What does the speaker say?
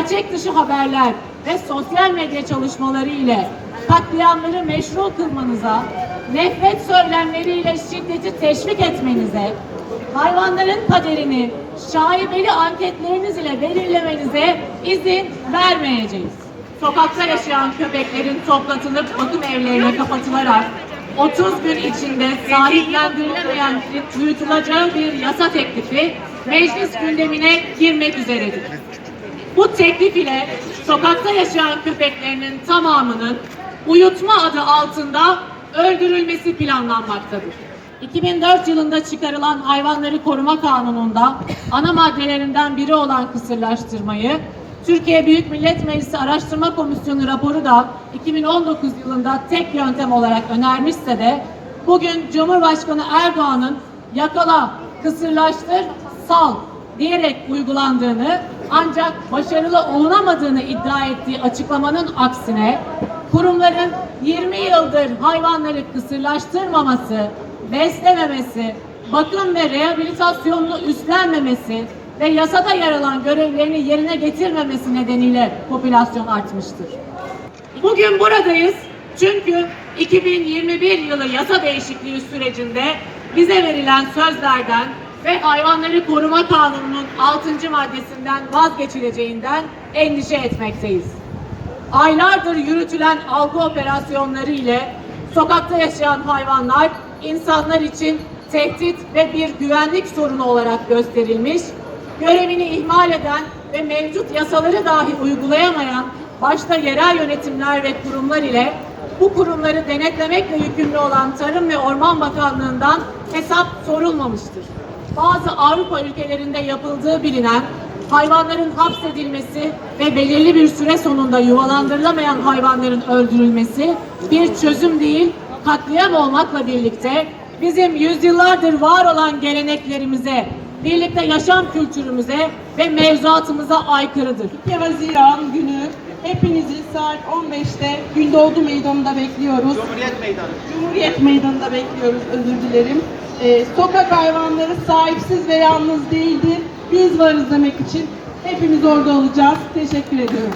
gerçek dışı haberler ve sosyal medya çalışmaları ile katliamları meşru kılmanıza, nefret söylemleriyle şiddeti teşvik etmenize, hayvanların kaderini şaibeli anketleriniz ile belirlemenize izin vermeyeceğiz. Sokakta yaşayan köpeklerin toplatılıp bakım evlerine kapatılarak 30 gün içinde sahiplendirilemeyen büyütüleceği bir yasa teklifi meclis gündemine girmek üzeredir. Bu teklif ile sokakta yaşayan köpeklerinin tamamının uyutma adı altında öldürülmesi planlanmaktadır. 2004 yılında çıkarılan Hayvanları Koruma Kanunu'nda ana maddelerinden biri olan kısırlaştırmayı Türkiye Büyük Millet Meclisi Araştırma Komisyonu raporu da 2019 yılında tek yöntem olarak önermişse de bugün Cumhurbaşkanı Erdoğan'ın yakala, kısırlaştır, sal diyerek uygulandığını ancak başarılı olunamadığını iddia ettiği açıklamanın aksine kurumların 20 yıldır hayvanları kısırlaştırmaması, beslememesi, bakım ve rehabilitasyonunu üstlenmemesi ve yasada yer alan görevlerini yerine getirmemesi nedeniyle popülasyon artmıştır. Bugün buradayız çünkü 2021 yılı yasa değişikliği sürecinde bize verilen sözlerden ve hayvanları koruma kanununun 6. maddesinden vazgeçileceğinden endişe etmekteyiz. Aylardır yürütülen algı operasyonları ile sokakta yaşayan hayvanlar insanlar için tehdit ve bir güvenlik sorunu olarak gösterilmiş, görevini ihmal eden ve mevcut yasaları dahi uygulayamayan başta yerel yönetimler ve kurumlar ile bu kurumları denetlemekle yükümlü olan Tarım ve Orman Bakanlığı'ndan hesap sorulmamıştır. Bazı Avrupa ülkelerinde yapıldığı bilinen hayvanların hapsedilmesi ve belirli bir süre sonunda yuvalandırılamayan hayvanların öldürülmesi bir çözüm değil, katliam olmakla birlikte bizim yüzyıllardır var olan geleneklerimize, birlikte yaşam kültürümüze ve mevzuatımıza aykırıdır. 2 Haziran günü hepinizi saat 15'te Gündoğdu Meydanı'nda bekliyoruz. Cumhuriyet Meydanı. Cumhuriyet Meydanı'nda bekliyoruz özür dilerim. Ee, sokak hayvanları sahipsiz ve yalnız değildir. Biz varız demek için hepimiz orada olacağız. Teşekkür ediyorum.